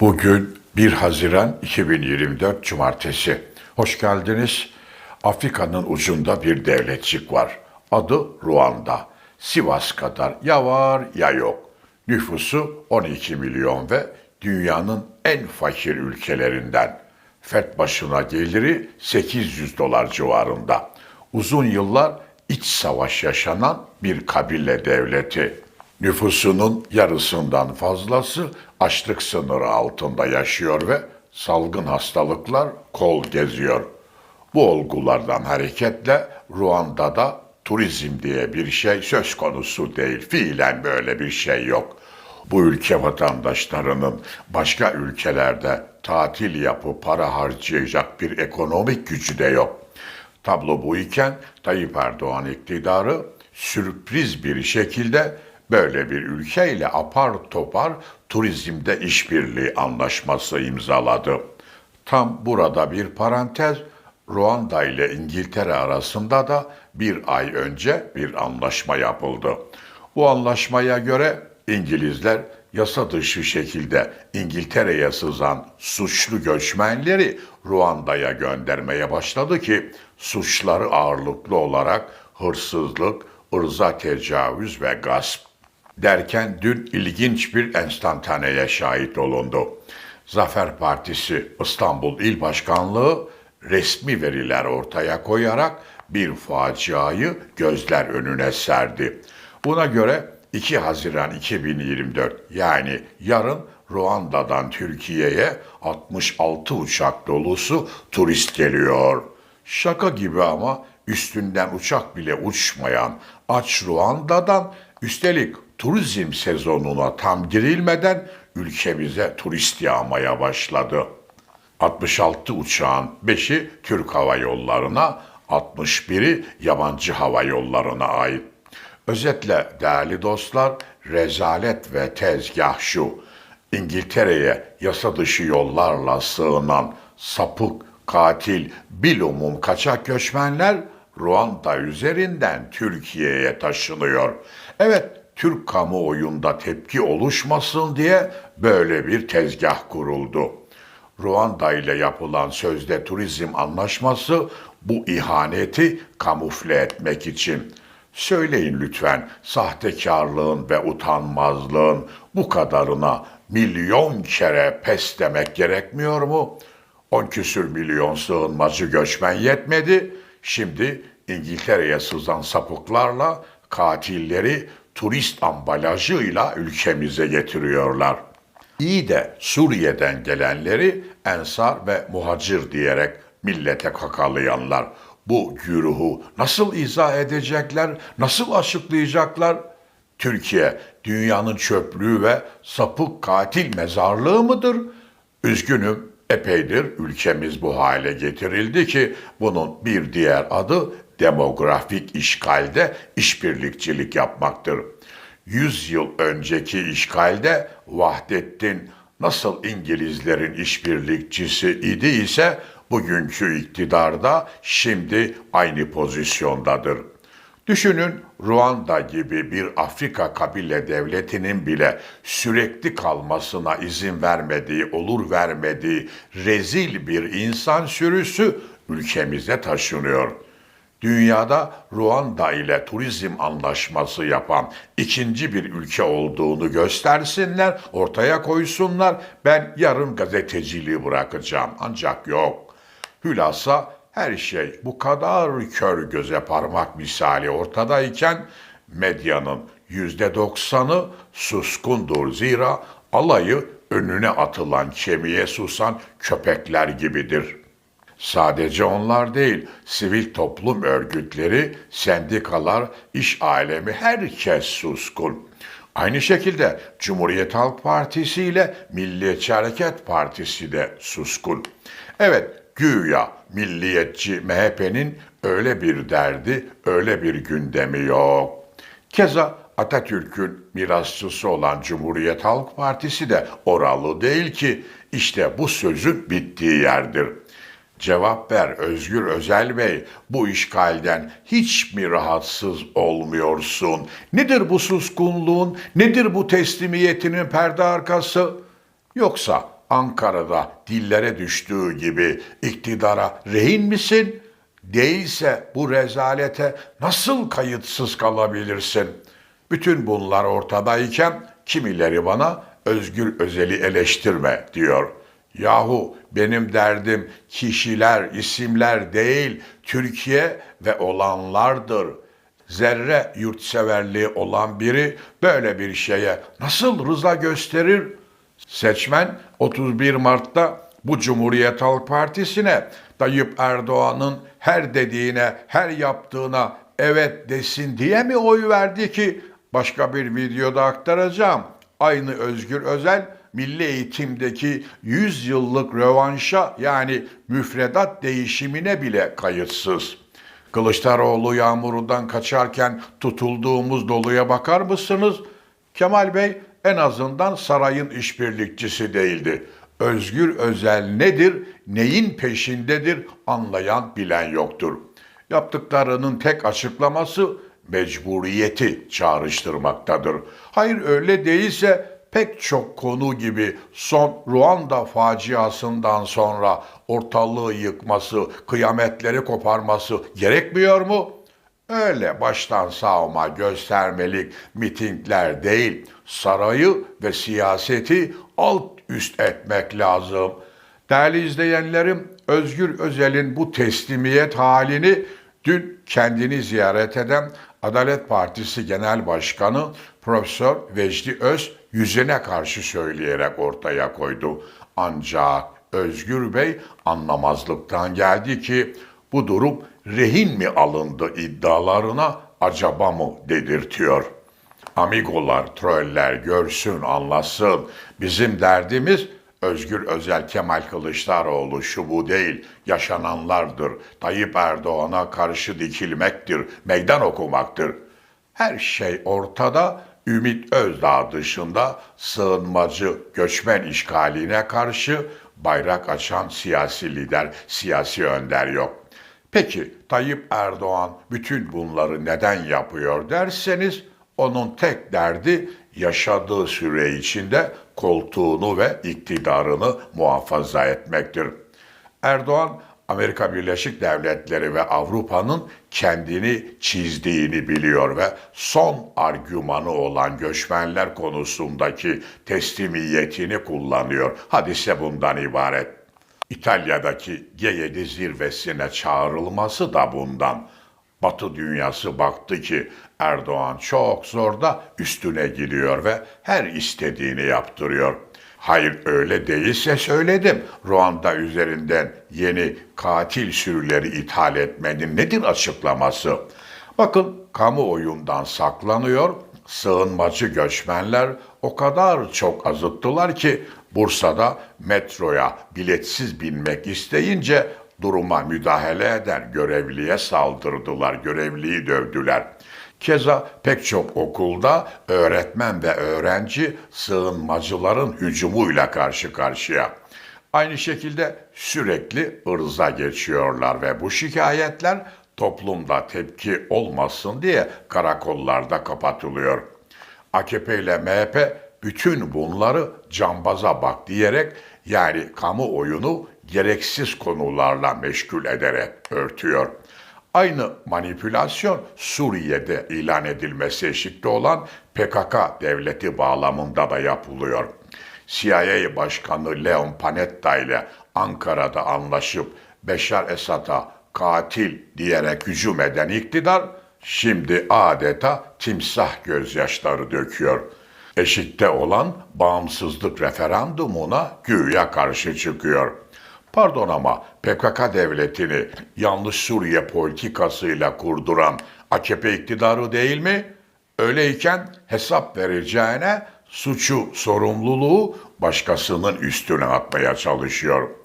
Bugün 1 Haziran 2024 Cumartesi. Hoş geldiniz. Afrika'nın ucunda bir devletçik var. Adı Ruanda. Sivas kadar ya var ya yok. Nüfusu 12 milyon ve dünyanın en fakir ülkelerinden. Fert başına geliri 800 dolar civarında. Uzun yıllar iç savaş yaşanan bir kabile devleti. Nüfusunun yarısından fazlası açlık sınırı altında yaşıyor ve salgın hastalıklar kol geziyor. Bu olgulardan hareketle Ruanda'da turizm diye bir şey söz konusu değil. Fiilen böyle bir şey yok. Bu ülke vatandaşlarının başka ülkelerde tatil yapıp para harcayacak bir ekonomik gücü de yok. Tablo bu iken Tayyip Erdoğan iktidarı sürpriz bir şekilde böyle bir ülkeyle apar topar turizmde işbirliği anlaşması imzaladı. Tam burada bir parantez, Ruanda ile İngiltere arasında da bir ay önce bir anlaşma yapıldı. Bu anlaşmaya göre İngilizler yasa dışı şekilde İngiltere'ye sızan suçlu göçmenleri Ruanda'ya göndermeye başladı ki suçları ağırlıklı olarak hırsızlık, ırza tecavüz ve gasp derken dün ilginç bir enstantaneye şahit olundu. Zafer Partisi İstanbul İl Başkanlığı resmi veriler ortaya koyarak bir faciayı gözler önüne serdi. Buna göre 2 Haziran 2024 yani yarın Ruanda'dan Türkiye'ye 66 uçak dolusu turist geliyor. Şaka gibi ama üstünden uçak bile uçmayan aç Ruanda'dan üstelik turizm sezonuna tam girilmeden ülkemize turist yağmaya başladı. 66 uçağın 5'i Türk Hava Yolları'na, 61'i yabancı hava yollarına ait. Özetle değerli dostlar, rezalet ve tezgah şu. İngiltere'ye yasa dışı yollarla sığınan sapık, katil, bilumum kaçak göçmenler Ruanda üzerinden Türkiye'ye taşınıyor. Evet, Türk kamuoyunda tepki oluşmasın diye böyle bir tezgah kuruldu. Ruanda ile yapılan sözde turizm anlaşması bu ihaneti kamufle etmek için. Söyleyin lütfen sahtekarlığın ve utanmazlığın bu kadarına milyon kere pes demek gerekmiyor mu? On küsür milyon sığınmacı göçmen yetmedi. Şimdi İngiltere'ye sızan sapıklarla katilleri turist ambalajıyla ülkemize getiriyorlar. İyi de Suriye'den gelenleri ensar ve muhacir diyerek millete kakalayanlar. Bu güruhu nasıl izah edecekler, nasıl açıklayacaklar? Türkiye dünyanın çöplüğü ve sapık katil mezarlığı mıdır? Üzgünüm, epeydir ülkemiz bu hale getirildi ki bunun bir diğer adı demografik işgalde işbirlikçilik yapmaktır. 100 yıl önceki işgalde Vahdettin nasıl İngilizlerin işbirlikçisi idi ise bugünkü iktidarda şimdi aynı pozisyondadır. Düşünün Ruanda gibi bir Afrika kabile devletinin bile sürekli kalmasına izin vermediği, olur vermediği rezil bir insan sürüsü ülkemize taşınıyor. Dünyada Ruanda ile turizm anlaşması yapan ikinci bir ülke olduğunu göstersinler, ortaya koysunlar. Ben yarın gazeteciliği bırakacağım. Ancak yok. Hülasa her şey bu kadar kör göze parmak misali ortadayken medyanın yüzde doksanı suskundur zira alayı önüne atılan kemiğe susan köpekler gibidir. Sadece onlar değil, sivil toplum örgütleri, sendikalar, iş alemi herkes suskun. Aynı şekilde Cumhuriyet Halk Partisi ile Milliyetçi Hareket Partisi de suskun. Evet, güya milliyetçi MHP'nin öyle bir derdi, öyle bir gündemi yok. Keza Atatürk'ün mirasçısı olan Cumhuriyet Halk Partisi de oralı değil ki işte bu sözün bittiği yerdir. Cevap ver Özgür Özel Bey, bu işgalden hiç mi rahatsız olmuyorsun? Nedir bu suskunluğun, nedir bu teslimiyetinin perde arkası? Yoksa Ankara'da dillere düştüğü gibi iktidara rehin misin? Değilse bu rezalete nasıl kayıtsız kalabilirsin? Bütün bunlar ortadayken kimileri bana Özgür Özel'i eleştirme diyor. Yahu benim derdim kişiler, isimler değil, Türkiye ve olanlardır. Zerre yurtseverliği olan biri böyle bir şeye nasıl rıza gösterir? Seçmen 31 Mart'ta bu Cumhuriyet Halk Partisi'ne Tayyip Erdoğan'ın her dediğine, her yaptığına evet desin diye mi oy verdi ki başka bir videoda aktaracağım. Aynı Özgür Özel milli eğitimdeki 100 yıllık rövanşa yani müfredat değişimine bile kayıtsız. Kılıçdaroğlu yağmurundan kaçarken tutulduğumuz doluya bakar mısınız? Kemal Bey en azından sarayın işbirlikçisi değildi. Özgür Özel nedir, neyin peşindedir anlayan bilen yoktur. Yaptıklarının tek açıklaması mecburiyeti çağrıştırmaktadır. Hayır öyle değilse pek çok konu gibi son Ruanda faciasından sonra ortalığı yıkması, kıyametleri koparması gerekmiyor mu? Öyle baştan sağma göstermelik mitingler değil, sarayı ve siyaseti alt üst etmek lazım. Değerli izleyenlerim, Özgür Özel'in bu teslimiyet halini dün kendini ziyaret eden Adalet Partisi Genel Başkanı Profesör Vecdi Öz yüzüne karşı söyleyerek ortaya koydu. Ancak Özgür Bey anlamazlıktan geldi ki bu durum rehin mi alındı iddialarına acaba mı dedirtiyor. Amigolar, troller görsün, anlasın. Bizim derdimiz Özgür Özel Kemal Kılıçdaroğlu şu bu değil, yaşananlardır. Tayyip Erdoğan'a karşı dikilmektir, meydan okumaktır. Her şey ortada, Ümit Özdağ dışında sığınmacı göçmen işgaline karşı bayrak açan siyasi lider, siyasi önder yok. Peki Tayyip Erdoğan bütün bunları neden yapıyor derseniz onun tek derdi yaşadığı süre içinde koltuğunu ve iktidarını muhafaza etmektir. Erdoğan Amerika Birleşik Devletleri ve Avrupa'nın kendini çizdiğini biliyor ve son argümanı olan göçmenler konusundaki teslimiyetini kullanıyor. Hadise bundan ibaret. İtalya'daki G7 zirvesine çağrılması da bundan. Batı dünyası baktı ki Erdoğan çok zorda üstüne gidiyor ve her istediğini yaptırıyor. Hayır öyle değilse söyledim. Ruanda üzerinden yeni katil sürüleri ithal etmenin nedir açıklaması? Bakın kamuoyundan saklanıyor, sığınmacı göçmenler o kadar çok azıttılar ki Bursa'da metroya biletsiz binmek isteyince duruma müdahale eder görevliye saldırdılar, görevliyi dövdüler. Keza pek çok okulda öğretmen ve öğrenci sığınmacıların hücumuyla karşı karşıya. Aynı şekilde sürekli ırza geçiyorlar ve bu şikayetler toplumda tepki olmasın diye karakollarda kapatılıyor. AKP ile MHP bütün bunları cambaza bak diyerek yani kamuoyunu gereksiz konularla meşgul ederek örtüyor. Aynı manipülasyon Suriye'de ilan edilmesi eşikte olan PKK devleti bağlamında da yapılıyor. CIA Başkanı Leon Panetta ile Ankara'da anlaşıp Beşar Esad'a katil diyerek hücum eden iktidar şimdi adeta timsah gözyaşları döküyor. Eşikte olan bağımsızlık referandumuna güya karşı çıkıyor. Pardon ama PKK devletini yanlış Suriye politikasıyla kurduran AKP iktidarı değil mi? Öyleyken hesap vereceğine suçu, sorumluluğu başkasının üstüne atmaya çalışıyor.